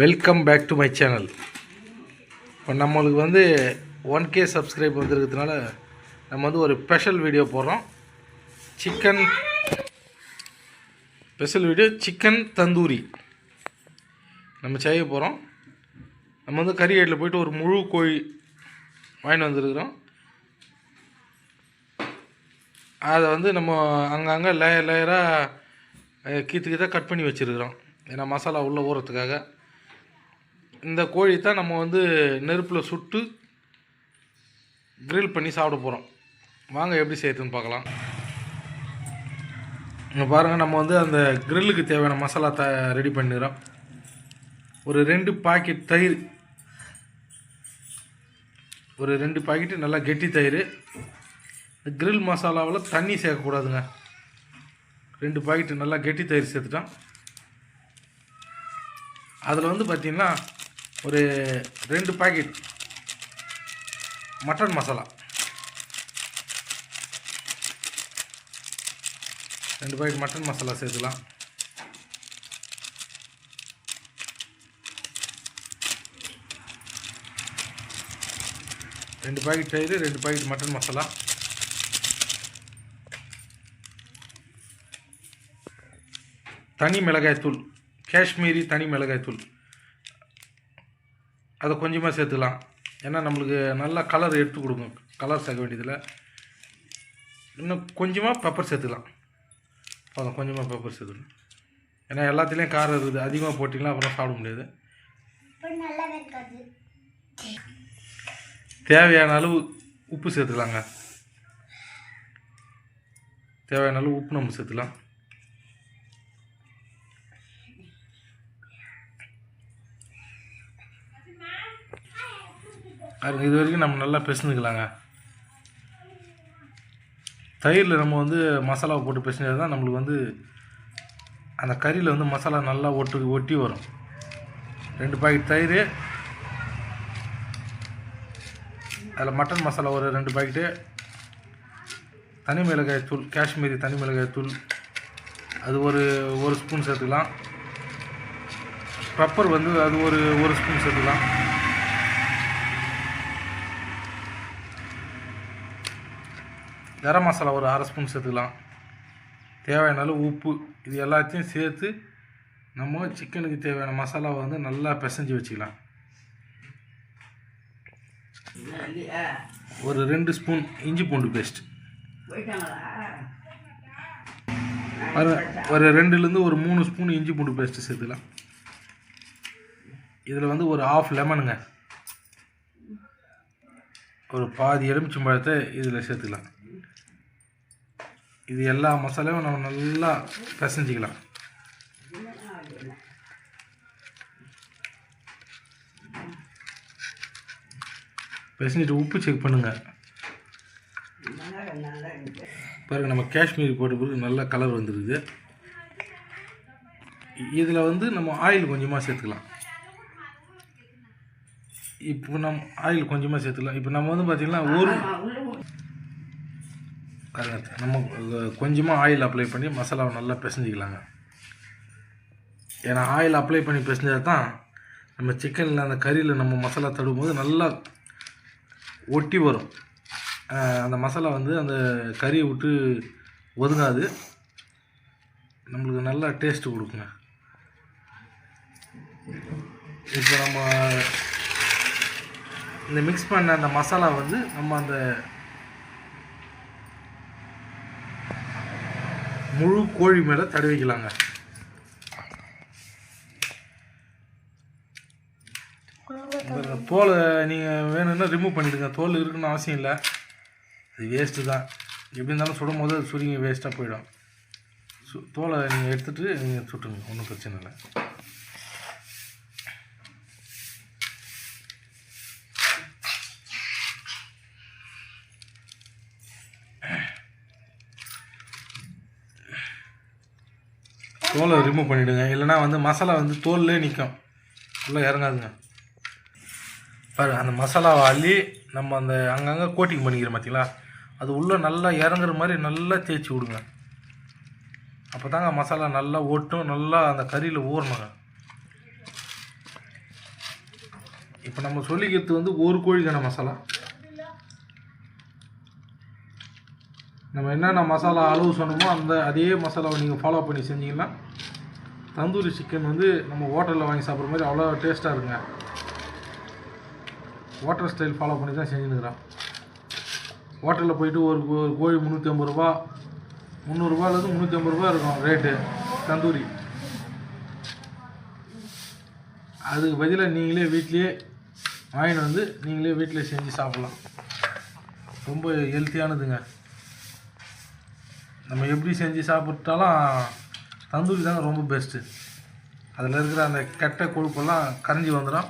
Welcome back to my channel இப்போ நம்மளுக்கு வந்து ஒன் கே சப்ஸ்கிரைப் வந்துருக்கிறதுனால நம்ம வந்து ஒரு ஸ்பெஷல் வீடியோ போடுறோம். Chicken special video chicken tandoori. நம்ம செய்ய போகிறோம் நம்ம வந்து கறி கடையில் போயிட்டு ஒரு முழு கோழி வாங்கிட்டு வந்திருக்கிறோம். அதை வந்து நம்ம அங்கங்கே லேயர் லேயராக கீத்து கீத்தாக கட் பண்ணி வச்சுருக்கிறோம். ஏன்னா மசாலா உள்ளே ஊறத்துக்காக இந்த கோழி தான் நம்ம வந்து நெருப்பில் சுட்டு க்ரில் பண்ணி சாப்பிட போகிறோம் வாங்க எப்படி செய்யுதுன்னு பார்க்கலாம். இங்கே பாருங்கள் நம்ம வந்து அந்த க்ரில்லுக்கு தேவையான மசாலா த ரெடி பண்ணிடுறோம். ஒரு ரெண்டு பாக்கெட் தயிர். ஒரு ரெண்டு பாக்கெட்டு நல்லா கெட்டி தயிர். இந்த மசாலாவில் தண்ணி சேர்க்கக்கூடாதுங்க. ரெண்டு பாக்கெட்டு நல்லா கெட்டி தயிர் சேர்த்துட்டோம். அதில் வந்து பார்த்திங்கன்னா ஒரு ரெண்டு பாக்கெட் மட்டன் மசாலா ரெண்டு பாக்கெட் மட்டன் மசாலா சேர்த்துலாம். ரெண்டு பாக்கெட் தயிர் ரெண்டு பாக்கெட் மட்டன் மசாலா தனி மிளகாய் தூள் காஷ்மீரி தனி மிளகாய் தூள். அதை கொஞ்சமாக சேர்த்துக்கலாம். ஏன்னா நம்மளுக்கு நல்லா கலர் எடுத்து கொடுக்கும். கலர் சேர்க்க வேண்டியதில் இன்னும் கொஞ்சமாக பெப்பர் சேர்த்துக்கலாம். போதும் கொஞ்சமாக பெப்பர் சேர்த்துக்கலாம். ஏன்னா எல்லாத்துலேயும் காரம் இருக்குது. அதிகமாக போட்டிங்கன்னா அப்புறம் சாப்பிட முடியாது. தேவையான அளவு உப்பு சேர்த்துக்கலாங்க. தேவையான அளவு உப்பு நம்ம சேர்த்துக்கலாம். அது இது வரைக்கும் நம்ம நல்லா பிசைஞ்சுக்கலாங்க. தயிரில் நம்ம வந்து மசாலாவை போட்டு பிசைஞ்சது தான் நம்மளுக்கு வந்து அந்த கறியில் வந்து மசாலா நல்லா ஒட்டு ஒட்டி வரும். ரெண்டு பாக்கெட் தயிர். அதில் மட்டன் மசாலா ஒரு ரெண்டு பாக்கெட்டு. தனி மிளகாய் தூள் காஷ்மீரி தனி மிளகாய் தூள். அது ஒரு ஒரு ஸ்பூன் சேர்த்துக்கலாம். பெப்பர் வந்து அது ஒரு ஒரு ஸ்பூன் சேர்த்துக்கலாம். கரம் மசாலா ஒரு அரை ஸ்பூன் சேர்த்துக்கலாம். தேவையான அளவு உப்பு இது எல்லாத்தையும் சேர்த்து நம்ம சிக்கனுக்கு தேவையான மசாலாவை வந்து நல்லா பிசைஞ்சு வச்சுக்கலாம். ஒரு ரெண்டு ஸ்பூன் இஞ்சி பூண்டு பேஸ்ட் ஒரு ஒரு ரெண்டுலேருந்து ஒரு மூணு ஸ்பூன் இஞ்சி பூண்டு பேஸ்ட்டு சேர்த்துக்கலாம். இதில் வந்து ஒரு ஆஃப் லெமனுங்க ஒரு பாதி எலுமிச்சம்பழத்தை இதில் சேர்த்துக்கலாம். இது எல்லா மசாலாவும் நம்ம நல்லா பிசைஞ்சிக்கலாம். பிசைஞ்சிட்டு உப்பு செக் பண்ணுங்க. பாருங்க நம்ம காஷ்மீர் போட்ட பிறகு நல்ல கலர் வந்துருக்குது இதில் வந்து நம்ம ஆயில் கொஞ்சமாக சேர்த்துக்கலாம். இப்போ நம்ம ஆயில் கொஞ்சமாக சேர்த்துக்கலாம். இப்போ நம்ம வந்து பார்த்திங்கன்னா ஒரு பாருங்க, நம்ம கொஞ்சமாக ஆயில் அப்ளை பண்ணி மசாலாவை நல்லா பிசைஞ்சிக்கலாங்க. ஏன்னா ஆயில் அப்ளை பண்ணி பிசைஞ்சால் தான் நம்ம சிக்கனில் அந்த கறியில் நம்ம மசாலா தடும்போது நல்லா ஒட்டி வரும். அந்த மசாலா வந்து அந்த கறியை விட்டு ஒதுங்காது. நம்மளுக்கு நல்லா டேஸ்ட்டு கொடுக்குங்க. இப்போ நம்ம இந்த மிக்ஸ் பண்ண அந்த மசாலா வந்து நம்ம அந்த முழு கோழி மேலே தடவிக்கலாங்க தோலை நீங்கள் வேணும்னா ரிமூவ் பண்ணிவிடுங்க தோல் இருக்குன்னு அவசியம் இல்லை. அது வேஸ்ட்டு தான். எப்படி இருந்தாலும் சுடும் போது அது சுருங்கி வேஸ்ட்டாக போயிடும். சு தோலை நீங்கள் எடுத்துகிட்டு நீங்கள் சுட்டுங்க ஒன்றும் பிரச்சனை இல்லை. தோலை ரிமூவ் பண்ணிவிடுங்க இல்லைனா வந்து மசாலா வந்து தோல்லே நிற்கும் உள்ளே இறங்காதுங்க. பாரு அந்த மசாலாவை அள்ளி நம்ம அந்த அங்கங்கே கோட்டிங் பண்ணிக்கிறோம் பார்த்தீங்களா அது உள்ளே நல்லா இறங்குற மாதிரி நல்லா தேய்ச்சி விடுங்க. அப்போ தாங்க மசாலா நல்லா ஒட்டும் நல்லா அந்த கறியில் ஊறணுங்க. இப்போ நம்ம சொல்லிக்கிறது வந்து ஒரு கோழிக்கான மசாலா. நம்ம என்னென்ன மசாலா அளவு சொன்னோமோ அந்த அதே மசாலாவை நீங்கள் ஃபாலோ பண்ணி செஞ்சீங்கன்னா தந்தூரி சிக்கன் வந்து நம்ம ஹோட்டலில் வாங்கி சாப்பிட்ற மாதிரி அவ்வளோ டேஸ்ட்டாக இருக்குங்க. ஹோட்டல் ஸ்டைல் ஃபாலோ பண்ணி தான் செஞ்சுன்னுக்குறோம் ஹோட்டலில் போயிட்டு ஒரு கோ- ஒரு கோழி முந்நூற்றி ஐம்பது ரூபா முந்நூறுரூபாலேருந்து முந்நூற்றி ஐம்பது ரூபா இருக்கும் ரேட்டு தந்தூரி. அதுக்கு பதிலாக நீங்களே வீட்லேயே வாங்கிட்டு வந்து நீங்களே வீட்டில் செஞ்சு சாப்பிட்லாம். ரொம்ப ஹெல்த்தியானதுங்க நம்ம எப்படி செஞ்சு சாப்பிட்டாலும் தந்தூரி தாங்க ரொம்ப பெஸ்ட்டு அதில் இருக்கிற அந்த கெட்ட கொழுப்பெல்லாம் கரைஞ்சி வந்துடும்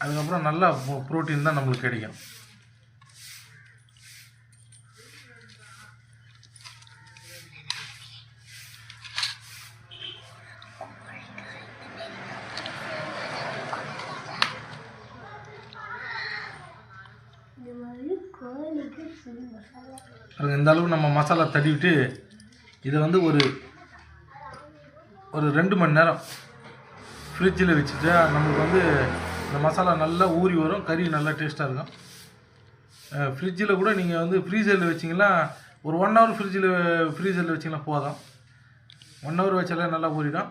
அதுக்கப்புறம் நல்லா ப்ரோட்டீன் தான் நம்மளுக்கு கிடைக்கும் இந்த மாதிரி கோழிக்கு ஃபுல் மசாலா பாருங்க, இந்த அளவு நம்ம மசாலா தடிவிட்டு இதை வந்து ஒரு ஒரு ரெண்டு மணி நேரம் ஃப்ரிட்ஜில் வச்சுட்டா நம்மளுக்கு வந்து இந்த மசாலா நல்லா ஊறி வரும் கறி நல்லா டேஸ்ட்டாக இருக்கும். ஃப்ரிட்ஜில் கூட நீங்கள் வந்து ஃப்ரீசரில் வச்சிங்கன்னா ஒரு ஒன் ஹவர் ஃப்ரிட்ஜில் ஃப்ரீசரில் வச்சிங்கன்னா போதும். ஒன் ஹவர் வச்சாலே நல்லா ஊறிடும்.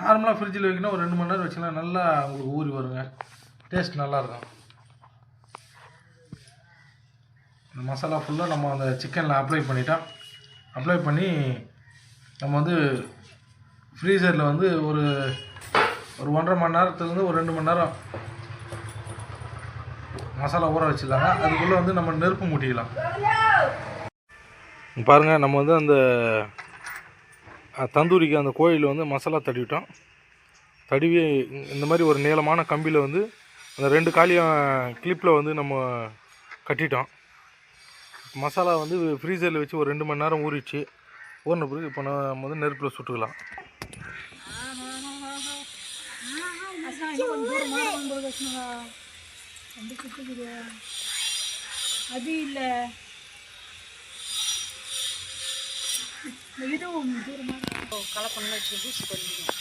நார்மலாக ஃப்ரிட்ஜில் வைக்கணும் ஒரு ரெண்டு மணி நேரம் வச்சிங்கன்னா நல்லா உங்களுக்கு ஊறி வருங்க. டேஸ்ட் நல்லாயிருக்கும் இந்த மசாலா ஃபுல்லாக நம்ம அந்த சிக்கனில் அப்ளை பண்ணிட்டோம் அப்ளை பண்ணி நம்ம வந்து ஃப்ரீசரில் வந்து ஒரு ஒரு ஒன்றரை மணி நேரத்துலேருந்து ஒரு ரெண்டு மணி நேரம் மசாலா ஊற வச்சிடலாங்க. அதுக்குள்ளே வந்து நம்ம நெருப்பு மூட்டிக்கலாம். பாருங்கள் நம்ம வந்து அந்த தந்தூரிக்கு அந்த கோழியில் வந்து மசாலா தடவிட்டோம். தடவி இந்த மாதிரி ஒரு நீளமான கம்பியில் வந்து அந்த ரெண்டு காலியும் கிளிப்பில் வந்து நம்ம கட்டிட்டோம். மசாலா வந்து ஃப்ரீசரில் வச்சு ஒரு ரெண்டு மணி நேரம் ஊறிச்சு ஊறின பிறகு இப்போ நம்ம வந்து நெருப்பில் சுட்டுக்கலாம். அது இல்லை இதுவும் தூரமாக கலப்பண்ணு வச்சு பண்ணிக்கணும்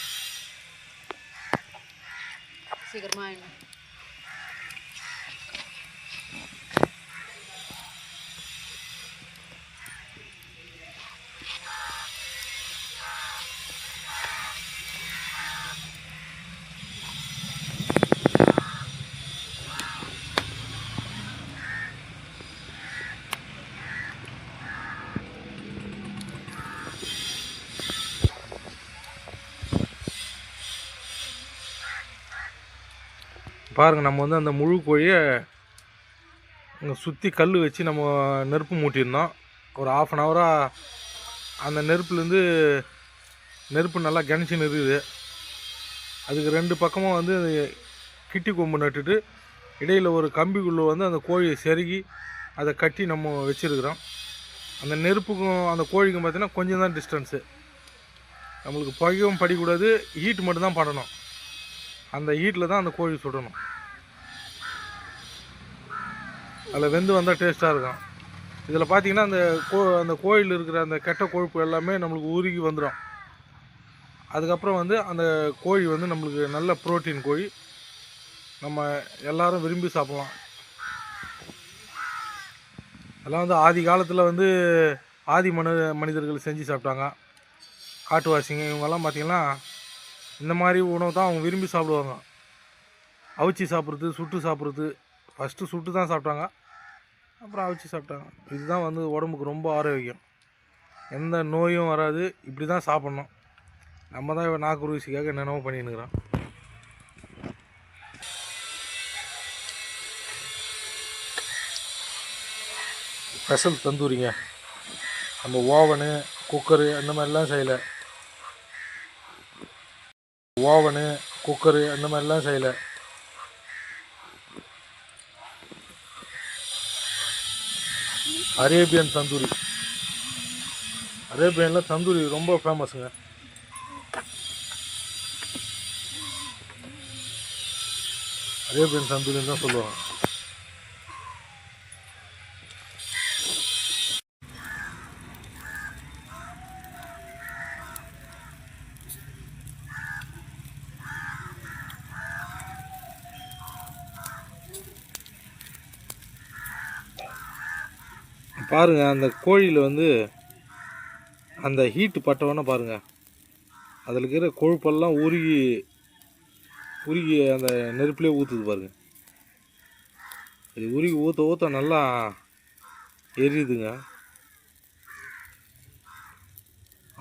பாருங்கள் நம்ம வந்து அந்த முழு கோழியை இங்கே சுற்றி கல் வச்சு நம்ம நெருப்பு மூட்டியிருந்தோம். ஒரு ஆஃப் அன் ஹவராக அந்த நெருப்புலேருந்து நெருப்பு நல்லா கணிச்சு நிறுது. அதுக்கு ரெண்டு பக்கமும் வந்து கிட்டி கொம்பு நட்டுட்டு இடையில் ஒரு கம்பிக்குள்ளே வந்து அந்த கோழியை செருகி அதை கட்டி நம்ம வச்சுருக்குறோம். அந்த நெருப்புக்கும் அந்த கோழிக்கும் பார்த்தீங்கன்னா கொஞ்சம் தான் டிஸ்டன்ஸு நம்மளுக்கு புகையும் படிக்கூடாது ஹீட் மட்டும்தான் பண்ணணும். அந்த ஹீட்டில் தான் அந்த கோழி சுடணும். அதில் வெந்து வந்தால் டேஸ்ட்டாக இருக்கும். இதில் பார்த்தீங்கன்னா அந்த கோ அந்த கோயில் இருக்கிற அந்த கெட்ட கொழுப்பு எல்லாமே நம்மளுக்கு உருகி வந்துடும் அதுக்கப்புறம் வந்து அந்த கோழி வந்து நம்மளுக்கு நல்ல புரோட்டீன் கோழி. நம்ம எல்லாரும் விரும்பி சாப்பிட்லாம். அதெல்லாம் வந்து ஆதி காலத்தில் வந்து ஆதி மனு மனிதர்கள் செஞ்சு சாப்பிட்டாங்க. காட்டுவாசிங்க இவங்கெல்லாம் பார்த்திங்கன்னா இந்த மாதிரி உணவு தான் அவங்க விரும்பி சாப்பிடுவாங்க. அவிச்சி சாப்பிட்றது சுட்டு சாப்பிட்றது. ஃபஸ்ட்டு சுட்டு தான் சாப்பிட்டாங்க. அப்புறம் அவிச்சி சாப்பிட்டாங்க. இதுதான் வந்து உடம்புக்கு ரொம்ப ஆரோக்கியம். எந்த நோயும் வராது. இப்படி தான் சாப்பிட்ணும். நம்ம தான் இவன் நாக்கு ருசிக்காக என்னென்னமோ பண்ணின்னுக்குறோம் ஸ்பெஷல் தந்தூரிங்க. நம்ம ஓவனு குக்கரு அந்த மாதிரிலாம் செய்யலை. ஓவனு குக்கரு அந்த மாதிரிலாம் செய்யலை. அரேபியன் தந்தூரி. அரேபியனில் தந்தூரி ரொம்ப ஃபேமஸுங்க அரேபியன் தந்தூரின்னு தான் சொல்லுவாங்க. பாருங்கள் அந்த கோழியில் வந்து அந்த ஹீட்டு பட்டவொன்னே பாருங்கள் அதில் இருக்கிற கொழுப்பெல்லாம் உருகி உருகி அந்த நெருப்புலேயே ஊற்றுது பாருங்கள் இது உருகி ஊற்ற ஊற்ற நல்லா எரியுதுங்க.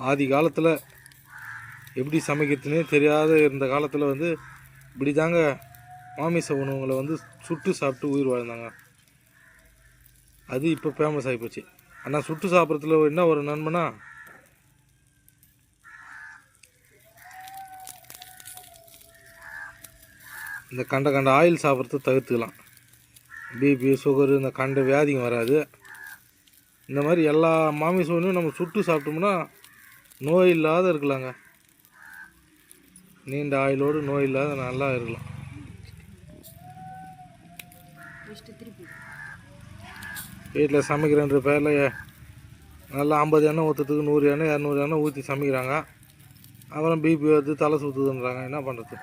ஆதி காலத்தில் எப்படி சமைக்கிறதுனே தெரியாத இருந்த காலத்தில் வந்து இப்படி தாங்க மாமிச உணவுகளை வந்து சுட்டு சாப்பிட்டு உயிர் வாழ்ந்தாங்க. அது இப்போ ஃபேமஸ் ஆகிப்போச்சு ஆனால் சுட்டு சாப்பிட்றதுல என்ன ஒரு நன்மைனா இந்த கண்ட கண்ட ஆயில் சாப்பிட்றது தவிர்த்துக்கலாம். பிபி சுகரு இந்த கண்ட வியாதிங்க வராது. இந்த மாதிரி எல்லா மாமிசோனையும் நம்ம சுட்டு சாப்பிட்டோம்னா நோய் இல்லாத இருக்கலாங்க. நீண்ட ஆயிலோடு நோய் இல்லாத நல்லா இருக்கலாம் ஃபஸ்ட்டு திருப்பி வீட்டில் சமைக்கிறேன்ற பேரில் நல்லா ஐம்பது எண்ணெய் ஊற்றுறதுக்கு நூறு எண்ணெய் இரநூறு எண்ணெய் ஊற்றி சமைக்கிறாங்க. அப்புறம் பிபி வருது தலை சுற்றுதுன்றாங்க என்ன பண்ணுறது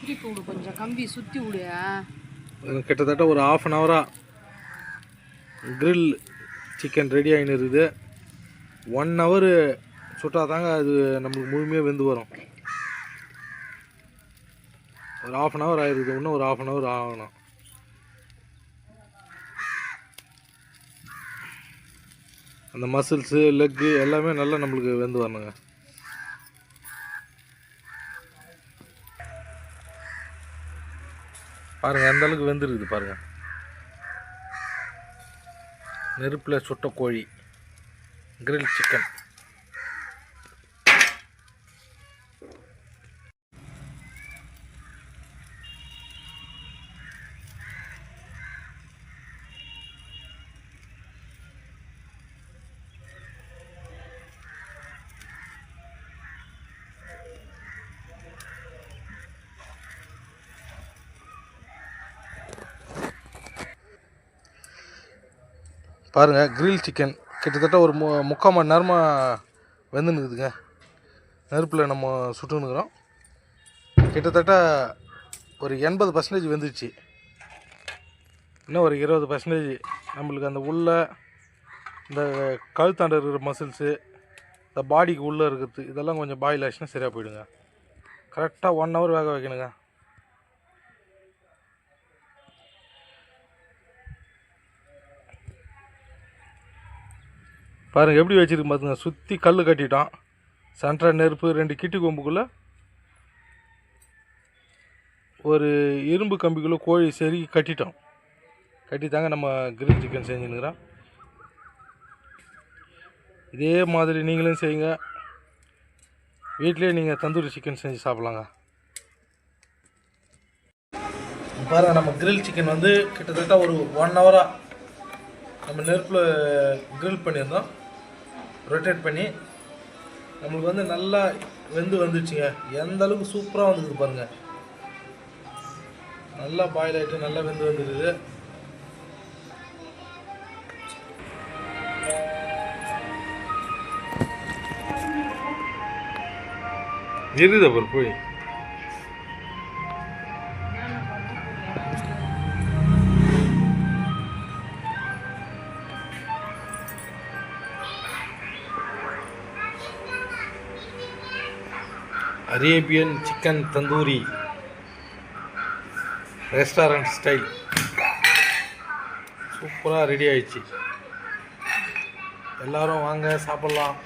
திருப்பி விடு கொஞ்சம். கம்பி சுற்றி விடு. கிட்டத்தட்ட ஒரு ஆஃப் அன் ஹவராக grill சிக்கன் ரெடி ஆகின்னு இருக்குது. ஒன் ஹவர் சுட்டால் தாங்க அது நம்மளுக்கு முழுமையாக வெந்து வரும். ஒரு ஆஃப் அன் ஹவர் ஆயிருக்குது இன்னும் ஒரு ஆஃப் அன் ஹவர் ஆகணும். அந்த மசில்ஸு லெக்கு எல்லாமே நல்லா நம்மளுக்கு வெந்து வரணுங்க. பாருங்கள் எந்த அளவுக்கு வெந்துருக்குது பாருங்கள் நெருப்பில் சுட்ட கோழி கிரில் சிக்கன் பாருங்கள் கிரில் சிக்கன் கிட்டத்தட்ட ஒரு மு முக்கால் மணி நேரமாக வெந்துன்னுக்குதுங்க. நெருப்பில் நம்ம சுட்டுன்னுக்குறோம். கிட்டத்தட்ட ஒரு எண்பது பர்சன்டேஜ் வெந்துச்சு. இன்னும் ஒரு இருபது பர்சன்டேஜ் நம்மளுக்கு அந்த உள்ள இந்த கழுத்தாண்ட இருக்கிற மசில்ஸு இந்த பாடிக்கு உள்ளே இருக்கிறது இதெல்லாம் கொஞ்சம் பாயில் ஆச்சுன்னா சரியாக போயிடுங்க. கரெக்டாக ஒன் ஹவர் வேக வைக்கணுங்க. பாருங்கள் எப்படி வச்சுருக்கு பார்த்துங்க சுற்றி கல் கட்டிட்டோம் சென்ட்ரா நெருப்பு ரெண்டு கிட்டி கொம்புக்குள்ளே ஒரு இரும்பு கம்பிக்குள்ளே கோழி சரி கட்டிட்டோம். கட்டி தாங்க நம்ம கிரில் சிக்கன் செஞ்சுன்னுக்குறோம் இதே மாதிரி நீங்களும் செய்யுங்க. வீட்டிலே நீங்கள் தந்தூரி சிக்கன் செஞ்சு சாப்பிட்லாங்க. பாருங்க நம்ம கிரில் சிக்கன் வந்து கிட்டத்தட்ட ஒரு ஒன் ஹவராக நம்ம நெருப்பில் க்ரில் பண்ணியிருந்தோம். ரொட்டேட் பண்ணி நம்மளுக்கு வந்து நல்லா வெந்து வந்துச்சுங்க. எந்த அளவுக்கு சூப்பராக வந்துருக்குது பாருங்கள் நல்லா பாயில் ஆகிட்டு நல்லா வெந்து வந்துருக்குது எரியுது அப்புறம் போய். Arabian chicken tandoori restaurant style சூப்பராக ரெடி ஆயிடுச்சு எல்லாரும் வாங்க சாப்பிட்லாம்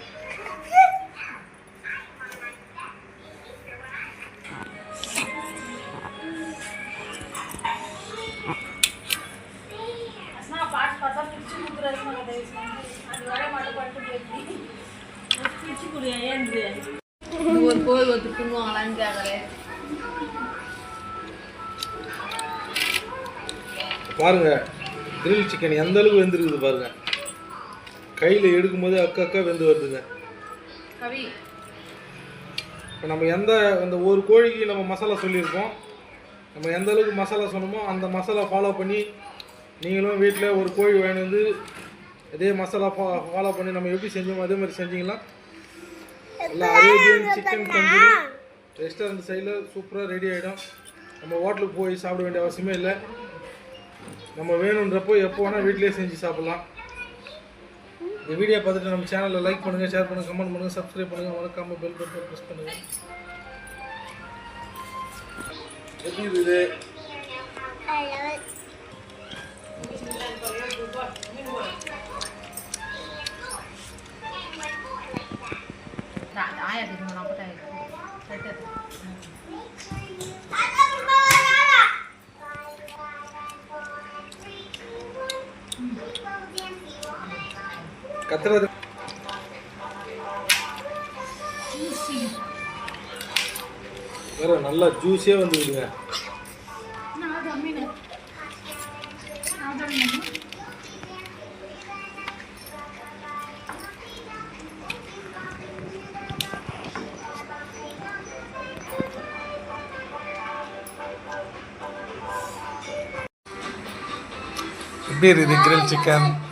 அது வர மாட்டேன் பிடிச்சி ஏன் ஒருத்தர் பின்னுவாங்களான்னு கேட்குறேன் பாருங்க கிரில் சிக்கன் எந்த அளவுக்கு வெந்திருக்குது பாருங்க. கையில் எடுக்கும்போது அக்கா அக்கா வெந்து வருதுங்க. கவி. இப்போ நம்ம எந்த அந்த ஒரு கோழிக்கு நம்ம மசாலா சொல்லியிருக்கோம். நம்ம எந்த அளவுக்கு மசாலா சொன்னோமோ அந்த மசாலா ஃபாலோ பண்ணி நீங்களும் வீட்டில் ஒரு கோழி வாங்கி வந்து இதே மசாலா ஃபா ஃபாலோ பண்ணி நம்ம எப்படி செஞ்சோமோ அதே மாதிரி செஞ்சீங்களா எல்லாம் அரேபியன் சிக்கன் தந்தூரி. ரெஸ்டாரண்ட் சைடில் சூப்பராக ரெடி ஆகிடும் நம்ம ஹோட்டலுக்கு போய் சாப்பிட வேண்டிய அவசியமே இல்லை. நம்ம வேணுன்றப்போ எப்போ வேணால் வீட்டிலேயே செஞ்சு சாப்பிட்லாம். இந்த வீடியோ பார்த்துட்டு நம்ம சேனலை லைக் பண்ணுங்கள் ஷேர் பண்ணுங்கள் கமெண்ட் பண்ணுங்கள் சப்ஸ்கிரைப் பண்ணுங்கள் மறக்காமல் பெல் பட்டன் ப்ரெஸ் பண்ணுங்கள் எப்படி இருக்குது ஆயா தெரியுமா போட்டேன் செட்டு கத்துறது வேற நல்லா ஜூஸே வந்து விடுங்க எப்படி இருக்குது கிரில் சிக்கன் ஆ